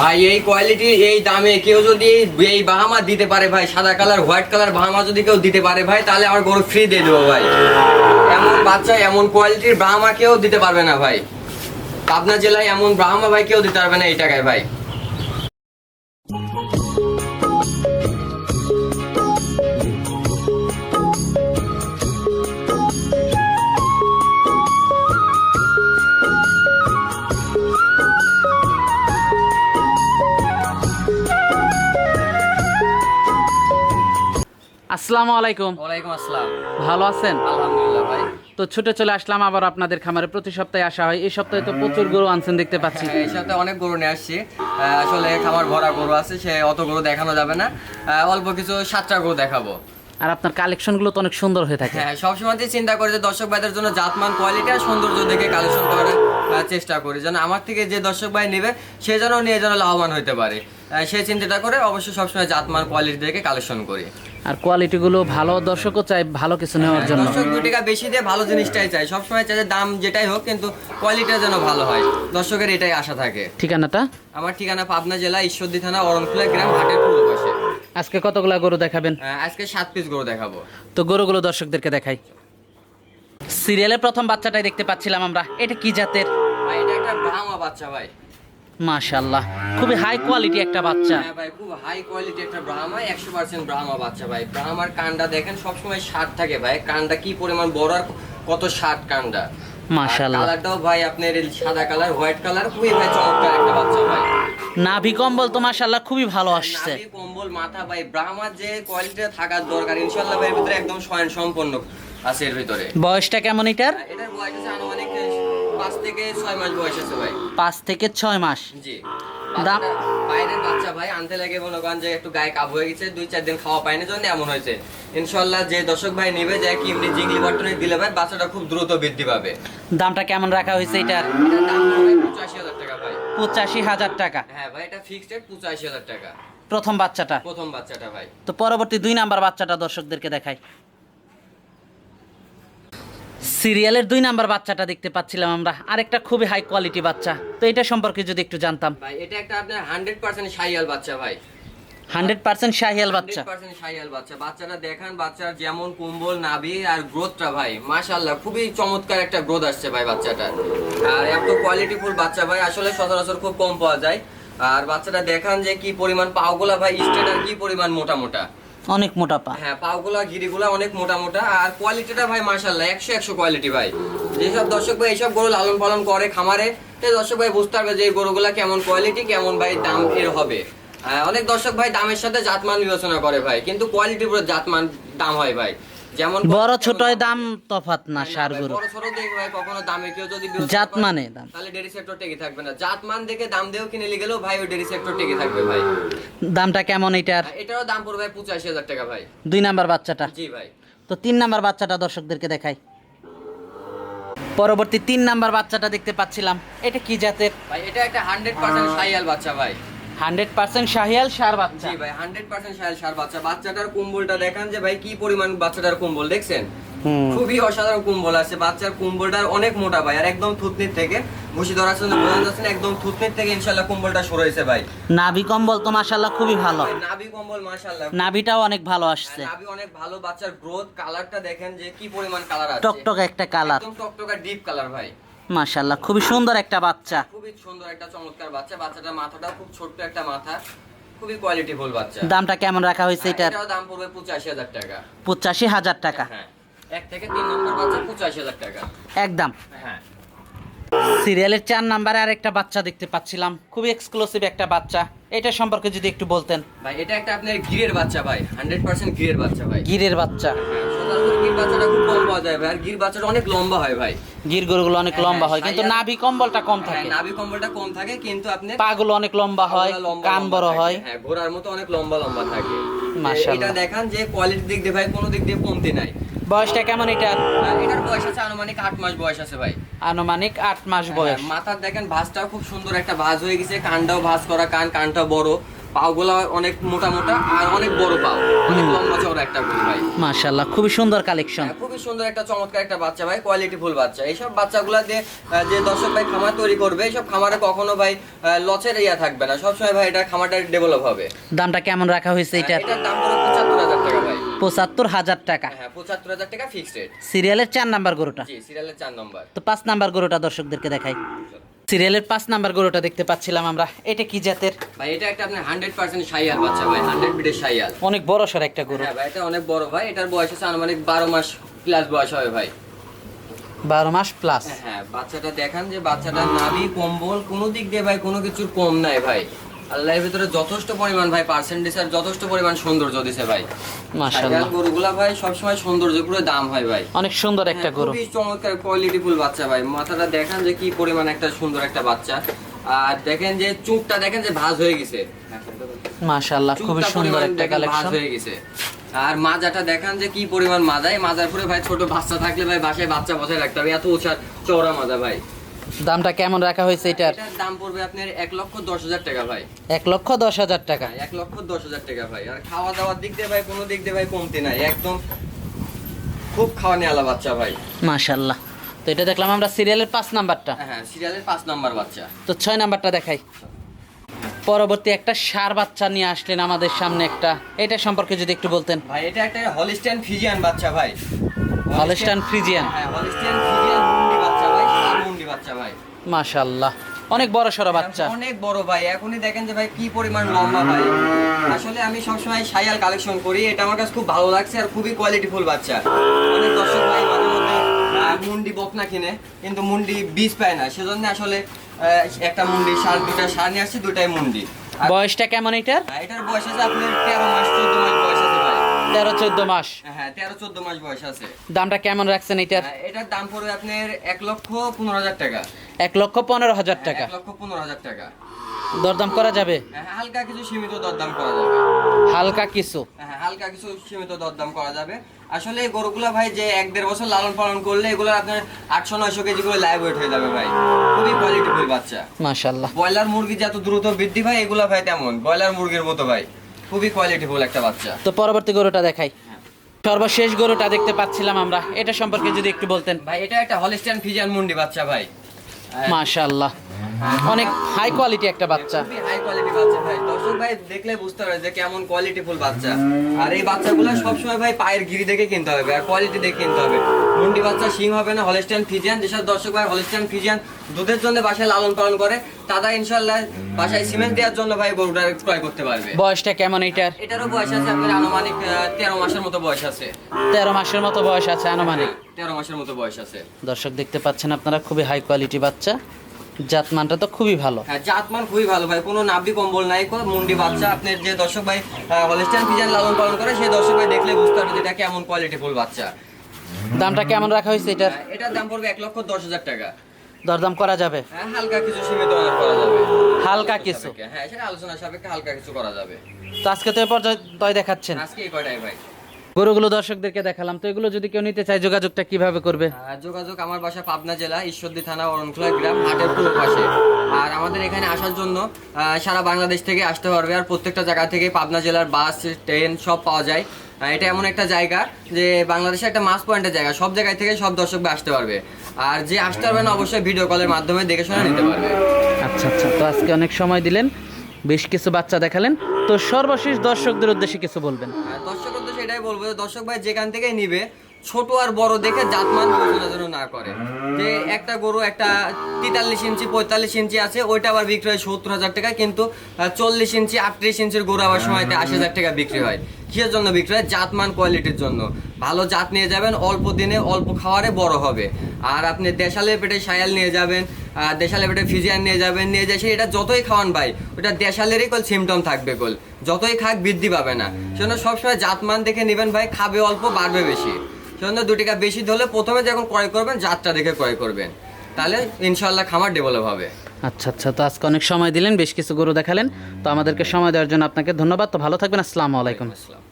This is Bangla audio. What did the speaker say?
ভাই, এই কোয়ালিটি এই দামে কেউ যদি এই বাহামা দিতে পারে ভাই, সাদা কালার হোয়াইট কালার বাহামা যদি কেউ দিতে পারে ভাই, তাহলে আমার গরু ফ্রি দিয়ে দেবো ভাই। এমন বাচ্চা, এমন কোয়ালিটির বাহামা কেউ দিতে পারবে না ভাই। পাবনা জেলায় এমন ব্রাহ্মা ভাই কেউ দিতে পারবে না এই টাকায় ভাই। আসসালামু আলাইকুম। ওয়ালাইকুম আসসালাম। ভালো আছেন? আলহামদুলিল্লাহ ভাই। তো ছুটে চলে আসলাম আবার আপনাদের খামারে প্রতি সপ্তাহে আসা হয়। এই সপ্তাহে তো প্রচুর গরু আনছেন দেখতে পাচ্ছি। হ্যাঁ, এই সপ্তাহে অনেক গরু নিয়ে আসছি। আসলে খামার ভরা গরু আছে সে অত গরু দেখানো যাবে না। অল্প কিছু সাতটা গরু দেখাবো। আর আপনার কালেকশনগুলো তো অনেক সুন্দর হয়ে থাকে। হ্যাঁ সবসময় চিন্তা করি যে দর্শক ভাইদের জন্য জাতমান কোয়ালিটি আর সৌন্দর্য দেখে কালেকশন করার চেষ্টা করি। যেন আমার থেকে যে দর্শক ভাই নেবে সে যেন নিয়ে যেন লাভবান হতে পারে। সেই চিন্তাটা করে অবশ্যই সবসময় জাতমান কোয়ালিটি দেখে কালেকশন করি। আর কোয়ালিটিগুলো ভালো দর্শকও চাই ভালো কিছু নেওয়ার জন্য। দর্শক দু টাকা বেশি দিয়ে ভালো জিনিসটাই চাই সবসময় চাই যে দাম যেটাই হোক কিন্তু কোয়ালিটিটা যেন ভালো হয়। দর্শকের এটাই আশা থাকে। ঠিকানাটা? আমার ঠিকানা পাবনা জেলা ঈশ্বরদী থানা অরণখোলা গ্রাম হাটের পূর্ব পাশে। আজকে কতগুলা গরু দেখাবেন? আজকে সাত পিস গরু দেখাবো। তো গরুগুলো দর্শকদেরকে দেখাই। সিরিয়ালের প্রথম বাচ্চাটাই দেখতে পাচ্ছিলাম আমরা। এটা কি জাতের? ভাই এটা একটা ব্রাহ্মা বাচ্চা ভাই। মাশাল্লাহ খুবই হাই কোয়ালিটি একটা বাচ্চা। হ্যাঁ ভাই খুব হাই কোয়ালিটি একটা ব্রাহ্মা একশো পার্সেন্ট ব্রাহ্মা বাচ্চা ভাই। ব্রাহ্মার কানটা দেখেন সবসময় শার্ট থাকে ভাই। কানটা কি পরিমাণ বড় আর কত শার্ট কানটা মাশাআল্লাহ। কালারটাও ভাই আপনার সাদা কালার হোয়াইট কালার খুবই ভাই চমৎকার একটা বাচ্চা ভাই। নাভি কম্বল তো মাশাল্লাহ খুবই ভালো আসছে। নাভি, কম্বল মাথা ভাই ব্রাহ্মার যে কোয়ালিটিটা থাকার দরকার ইনশাল্লাহ ভাই ভিতরে একদম স্বয়ং সম্পন্ন আছে এর ভিতরে। বয়সটা কেমন এটার? এটার বয়স আছে আনুমানিক পাঁচ থেকে ছয় মাস বয়স আছে ভাই। পাঁচ থেকে ছয় মাস। জি। দাম- বাইরের বাচ্চা ভাই আনতে লাগে মনে করেন যে একটু গায়ে কাব হয়ে গেছে দুই চার দিন খাওয়া পায়নি জন্য এমন হয়েছে। ইনশাল্লাহ যে দর্শক ভাই নেবে যে কিমনি জিংলি বটনে দিলে ভাই বাচ্চাটা খুব দ্রুত বৃদ্ধি পাবে। দামটা কেমন রাখা হয়েছে এটার? দাম পঁচাশি হাজার টাকা ভাই। পঁচাশি হাজার টাকা। হ্যাঁ ভাই এটা ফিক্সড রেট পঁচাশি হাজার টাকা। প্রথম বাচ্চাটা। প্রথম বাচ্চাটা ভাই। তো পরবর্তী দুই নাম্বার বাচ্চাটা দর্শকদেরকে দেখাই। সিরিয়ালের দুই নাম্বার বাচ্চাটা দেখতে পাচ্ছিলাম আমরা। আরেকটা খুবই হাই কোয়ালিটি বাচ্চা। তো এটা সম্পর্কে যদি একটু জানতাম। ভাই এটা একটা আপনার হান্ড্রেড পার্সেন্ট সাইয়াল বাচ্চা ভাই। হান্ড্রেড পার্সেন্ট শাহিয়াল বাচ্চা। সাইয়াল বাচ্চা। বাচ্চাটা দেখান বাচ্চার যেমন কুম্বল নাভি আর গ্রোথটা ভাই মাশাল্লাহ খুবই চমৎকার একটা গ্রোথ আসছে ভাই বাচ্চাটা। আর এত কোয়ালিটিফুল বাচ্চা ভাই আসলে সচরাচর খুব কম পাওয়া যায়। আর বাচ্চাটা দেখান যে কি পরিমাণ পাওগুলা ভাই স্টেট আর কি পরিমাণ মোটা মোটা। অনেক মোটা পা। হ্যাঁ পাওগুলা গিরিগুলা অনেক মোটা মোটা। আর কোয়ালিটিটা ভাই মাশাআল্লাহ, একশো একশো কোয়ালিটি ভাই। যেসব দর্শক ভাই এইসব গরু লালন পালন করে খামারে তে দর্শক ভাই বুঝতে পারবে যে এই গরুগুলা কেমন কোয়ালিটি, কেমন ভাই দাম এর হবে। অনেক দর্শক ভাই দামের সাথে জাতমান বিবেচনা করে ভাই, কিন্তু কোয়ালিটির উপর জাতমান দাম হয় ভাই। যেমন বড় ছোট দাম তফাত না সার গরু বড় ছোট দেখে ভাই কখনো দামে কেউ যদি জাত মানে দাম। তাহলে ডেরি সেক্টর টেকে থাকবে না। জাতমান দেখে দাম দিয়েও কিনে নিয়ে গেলেও ভাই ওই ডেরি সেক্টর টেকে থাকবে ভাই। দামটা কেমন এটার? এটারও দাম পড়বে ভাই পঁচাশি হাজার টাকা ভাই। দুই নাম্বার বাচ্চাটা। জি ভাই। তো তিন নাম্বার বাচ্চাটা দর্শকদেরকে দেখাই। পরবর্তী তিন নাম্বার বাচ্চাটা দেখতে পাচ্ছিলাম। এটা কি জাতের? ভাই এটা একটা হান্ড্রেড পার্সেন্ট সাইয়াল বাচ্চা ভাই। হান্ড্রেড পার্সেন্ট শাহিয়াল সার বাচ্চা। জি ভাই হান্ড্রেড পার্সেন্ট সাইয়াল সার বাচ্চা। বাচ্চাটার কুম্বলটা দেখান যে ভাই কি পরিমাণ বাচ্চাটার কুম্বল দেখছেন? খুবই অসাধারণ কুম্বল আছে। বাচ্চার কুম্বলটা অনেক মোটা ভাই আর একদম থুতনির থেকে। বসে ধরার জন্য বোঝা যাচ্ছে না, একদম থুতনির থেকে ইনশাল্লাহ কুম্বলটা সরে হয়েছে ভাই। নাভি কম্বল তো মাশাল্লাহ খুবই ভালো। নাভি কম্বল মাশাল্লাহ নাভিটাও অনেক ভালো আসছে। নাভি অনেক ভালো বাচ্চার গ্রোথ কালারটা দেখেন যে কি পরিমাণ কালার আছে। টকটক একটা কালার একদম টকটকা ডিপ কালার ভাই। মাশাল্লাহ খুবই সুন্দর একটা বাচ্চা। খুবই সুন্দর একটা চমৎকার বাচ্চা। বাচ্চাটার মাথাটা খুব ছোট্ট একটা মাথা। খুবই কোয়ালিটিফুল বাচ্চা। দামটা কেমন রাখা হয়েছে এটার? দাম পড়বে পঁচাশি হাজার টাকা। পঁচাশি হাজার টাকা। হ্যাঁ। এক থেকে তিন নম্বর বাচ্চা পঁচাশি হাজার টাকা। একদম। হ্যাঁ। সিরিয়ালের চার নাম্বারে আর একটা বাচ্চা দেখতে পাচ্ছিলাম। খুবই এক্সক্লুসিভ একটা বাচ্চা। এটা সম্পর্কে যদি একটু বলতেন। ভাই এটা একটা আপনার গিরের বাচ্চা ভাই। হান্ড্রেড পার্সেন্ট গিরের বাচ্চা ভাই। গিরের বাচ্চা। হ্যাঁ, গির বাচ্চাটা খুব কম পাওয়া যায় ভাই। আর গির বাচ্চাটা অনেক লম্বা হয় ভাই। গির গরুগুলো অনেক লম্বা হয় কিন্তু নাভি কম্বলটা কম হ্যাঁ, থাকে। নাভি কম্বলটা কম থাকে কিন্তু আপনি পাগুলো অনেক লম্বা হয় কান বড় হয়। হ্যাঁ ঘোড়ার মতো অনেক লম্বা লম্বা থাকে। মাশাআল্লাহ। এটা দেখান যে কোয়ালিটির দিক দিয়ে ভাই কোনো দিক দিয়ে কমতি নাই। বয়সটা কেমন এটার? এটার বয়স আছে আনুমানিক আট মাস বয়স আছে ভাই। আনুমানিক আট মাস বয়স। হ্যাঁ, মাথার দেখেন ভাঁজটাও খুব সুন্দর একটা ভাঁজ হয়ে গেছে কানটাও ভাঁজ করা কান কানটা বড়। পাওগুলা অনেক মোটা মোটা আর অনেক বড় পাও। অনেক লম্বা চওড়া একটা গরু ভাই। মাশাল্লাহ খুবই সুন্দর কালেকশন হ্যাঁ, খুবই সুন্দর একটা চমৎকার একটা বাচ্চা ভাই কোয়ালিটি ফুল বাচ্চা। এইসব বাচ্চাগুলা দিয়ে যে দর্শক ভাই খামার তৈরি করবে এইসব খামারে কখনো ভাই লচের ইয়া থাকবে না। সবসময় ভাই এটা খামারটা ডেভেলপ হবে। দামটা কেমন রাখা হয়েছে এটার? এটার দাম পড়বে পঁচাত্তর হাজার টাকা ভাই। পঁচাত্তর হাজার টাকা। হ্যাঁ পঁচাত্তর হাজার টাকা ফিক্সড রেট সিরিয়ালের চার নাম্বার গরুটা? জি সিরিয়ালের চার নম্বর। তো পাঁচ নাম্বার গরুটা দর্শকদেরকে দেখাই। সিরিয়ালের পাঁচ নাম্বার গরুটা দেখতে পাচ্ছিলাম আমরা। এটা কি জাতের? ভাই এটা একটা আপনার হান্ড্রেড পার্সেন্ট সাইয়াল বাচ্চা ভাই হান্ড্রেড বিটের সাইয়াল অনেক বড় সর একটা গরু। হ্যাঁ ভাই এটা অনেক বড় ভাই এটার বয়স আছে আনুমানিক বারো মাস প্লাস বয়স হবে ভাই। বারো মাস প্লাস হ্যাঁ, হ্যাঁ বাচ্চাটা দেখান যে বাচ্চাটা নাভি কম্বল কোনো দিক দিয়ে ভাই কোনো কিছুর কম নাই ভাই। আল্লাহর ভিতরে যথেষ্ট পরিমাণ ভাই পার্সেন্টেজ আর যথেষ্ট পরিমাণ সৌন্দর্য দিছে ভাই। সাইয়াল গরুগুলা ভাই সবসময় সৌন্দর্য পুরো দাম হয় ভাই। অনেক সুন্দর একটা হ্যাঁ, গরু। খুবই চমৎকার বাচ্চা ভাই। মাথাটা দেখেন যে কি পরিমাণ একটা সুন্দর একটা বাচ্চা। আর দেখেন যে চুপটা দেখেন যে ভাঁজ হয়ে গেছে। মাশাল্লাহ খুবই সুন্দর একটা কালেকশন হয়ে গেছে। আর মাজাটা দেখান যে কি পরিমাণ মাজায় মাজার পরে ভাই ছোট বাচ্চা থাকলে ভাই বাসায় বাচ্চা বসায় রাখতে হবে। এত উঁচা চওড়া মাজা ভাই। দামটা কেমন রাখা হয়েছে এটার? দাম পড়বে আপনার এক লক্ষ দশ হাজার টাকা ভাই। এক লক্ষ দশ হাজার টাকা। এক লক্ষ দশ হাজার টাকা ভাই। আর খাওয়া দাওয়ার দিক দিয়ে ভাই কোনো দিক দিয়ে ভাই কমতি নাই। একদম খুব খাওয়া নিয়ে আলা বাচ্চা ভাই। মাশাল্লাহ তো এটা দেখলাম আমরা সিরিয়ালের পাঁচ নাম্বারটা। হ্যাঁ সিরিয়ালের পাঁচ নাম্বার বাচ্চা। তো ছয় নাম্বারটা দেখাই। পরবর্তী একটা সার বাচ্চা নিয়ে আসলেন আমাদের সামনে একটা। এটা সম্পর্কে যদি একটু বলতেন। ভাই এটা একটা হলিস্টিয়ান ফিজিয়ান বাচ্চা ভাই। হলস্টাইন ফ্রিজিয়ান হ্যাঁ হলিস্টিয়ান ফিজিয়ান ভাই। মাশাল্লাহ অনেক বড় সড়ো বাচ্চা। অনেক বড় ভাই। এখনই দেখেন যে ভাই কি পরিমাণ লম্বা ভাই। আসলে আমি সবসময় কালেকশন করি। এটা আমার কাছে খুব ভালো লাগছে আর খুবই কোয়ালিটিফুল বাচ্চা। অনেক দর্শক ভাই মাঝে মধ্যে মুন্ডি বকনা কিনে কিন্তু মুন্ডি বীজ পায় না। সেজন্য আসলে একটা মুন্ডি সার দুটা সার নিয়ে আসছি দুটাই মুন্ডি। বয়সটা কেমন এটার? এটার বয়স আছে আপনার তেরো মাস চোদ্দ মাস বয়স। তেরো চোদ্দ মাস। হ্যাঁ তেরো চোদ্দ মাস বয়স আছে। দামটা কেমন রাখছেন এটার? এটার দাম পড়বে আপনার এক লক্ষ পনেরো হাজার টাকা। এক লক্ষ পনেরো হাজার টাকা। এক লক্ষ পনেরো হাজার টাকা। দরদাম করা যাবে? হ্যাঁ, হালকা কিছু সীমিত দরদাম করা যাবে। হালকা কিছু। হ্যাঁ হালকা কিছু সীমিত দরদাম করা যাবে। আসলে এই গরুগুলা ভাই যে এক দেড় বছর লালন পালন করলে এগুলো আপনার আটশো নয়শো কেজি করে লাইভ ওয়েট হয়ে যাবে ভাই। খুবই কোয়ালিটিফুল বাচ্চা। মাশাল্লাহ ব্রয়লার মুরগি যত দ্রুত বৃদ্ধি ভাই এগুলা ভাই তেমন। ব্রয়লার মুরগির মতো ভাই। খুবই কোয়ালিটিফুল একটা বাচ্চা। তো পরবর্তী গরুটা দেখাই। সর্বশেষ গরুটা দেখতে পাচ্ছিলাম আমরা। এটা সম্পর্কে যদি একটু বলতেন। ভাই এটা একটা হলিস্টিয়ান ফিজিয়ান মুন্ডি বাচ্চা ভাই। মাশাল্লাহ অনেক হাই কোয়ালিটি একটা বাচ্চা। খুবই হাই কোয়ালিটি বাচ্চা ভাই। দর্শক ভাই দেখলে বুঝতে পারবে যে কেমন কোয়ালিটিফুল বাচ্চা। আর এই বাচ্চাগুলো সবসময় ভাই পায়ের গিরি দেখে কিনতে হবে আর কোয়ালিটি দেখে কিনতে হবে। মুন্ডি বাচ্চা সিং হবে না হলিস্টান ফিজিয়ান যেসব দর্শক ভাই হলিস্টান ফিজিয়ান দুধের জন্য বাসায় লালন পালন করে তারা ইনশাল্লাহ বাসায় সিমেন্ট দেওয়ার জন্য ভাই গরুটা ক্রয় করতে পারবে। বয়সটা কেমন এটার? এটারও বয়স আছে আপনার আনুমানিক তেরো মাসের মতো বয়স আছে। তেরো মাসের মতো বয়স আছে আনুমানিক। তেরো মাসের মতো বয়স আছে। দর্শক দেখতে পাচ্ছেন আপনারা খুবই হাই কোয়ালিটি বাচ্চা। জাতমানটা তো খুবই ভালো। হ্যাঁ জাতমান খুবই ভালো ভাই কোনো নাভি কম্বল নাই মুন্ডি বাচ্চা। আপনার যে দর্শক ভাই হলিস্টান ফিজিয়ান লালন পালন করে সেই দর্শক ভাই দেখলে বুঝতে পারবে এটা কেমন কোয়ালিটিফুল বাচ্চা। দামটা কেমন রাখা হয়েছে এটার? এটার দাম পড়বে এক লক্ষ দশ হাজার টাকা। দরদাম করা যাবে? হ্যাঁ হালকা কিছু সীমিত করা যাবে। হালকা কিছু? হ্যাঁ সেটা আলোচনা সাপেক্ষে হালকা কিছু করা যাবে। তো আজকে তো এ পর্যায়ে দেখাচ্ছেন। আজকে এই কয়টাই ভাই? গরুগুলো দর্শকদেরকে দেখালাম তো এগুলো যদি কেউ নিতে চায় যোগাযোগটা কীভাবে করবে? যোগাযোগ আমার বাসা পাবনা জেলা ঈশ্বরদী থানা অরণখোলা গ্রাম হাটের পূর্ব পাশে। আর আমাদের এখানে আসার জন্য সারা বাংলাদেশ থেকে আসতে পারবে আর প্রত্যেকটা জায়গা থেকে পাবনা জেলার বাস ট্রেন সব পাওয়া যায়। এটা এমন একটা জায়গা যে বাংলাদেশের একটা মাস পয়েন্টের জায়গা সব জায়গায় থেকে সব দর্শক আসতে পারবে। আর যে আসতে পারবে না অবশ্যই ভিডিও কলের মাধ্যমে দেখে শুনে নিতে পারবে। আচ্ছা আচ্ছা তো আজকে অনেক সময় দিলেন বেশ কিছু বাচ্চা দেখালেন। তো সর্বশেষ দর্শকদের উদ্দেশ্যে কিছু বলবেন। আর দর্শক উদ্দেশ্যে এটাই বলব যে দর্শক ভাই যেখান থেকে নিবে ছোট আর বড় দেখে জাতমান বিবেচনা যেন না করে। যে একটা গরু একটা তেতাল্লিশ ইঞ্চি পঁয়তাল্লিশ ইঞ্চি আছে ওইটা আবার বিক্রি হয় সত্তর হাজার টাকা কিন্তু চল্লিশ ইঞ্চি আটত্রিশ ইঞ্চির গরু আবার সময়তে আশি হাজার টাকা বিক্রি হয়। কিসের জন্য বিক্রি হয়? জাতমান কোয়ালিটির জন্য। ভালো জাত নিয়ে যাবেন অল্প দিনে অল্প খাওয়ারে বড় হবে। আর আপনি দেশালে পেটে সায়াল নিয়ে যাবেন আহ, দেশালে পেটে ফিজিয়ান নিয়ে যাবেন নিয়ে যাই এটা যতই খাওয়ান ভাই ওটা দেশালেরই কল সিমটম থাকবে কল যতই খাক বৃদ্ধি পাবে না। সেজন্য সবসময় জাতমান দেখে নেবেন ভাই খাবে অল্প বাড়বে বেশি। সেজন্য দু টাকা বেশি ধরলে প্রথমে যখন ক্রয় করবেন যাত্রা দেখে ক্রয় করবেন। তাহলে ইনশাল্লাহ খামার ডেভেলপ হবে। আচ্ছা আচ্ছা তো আজকে অনেক সময় দিলেন বেশ কিছু গরু দেখালেন। তো আমাদেরকে সময় দেওয়ার জন্য আপনাকে ধন্যবাদ। তো ভালো থাকবেন আসসালামু আলাইকুম। আসসালাম।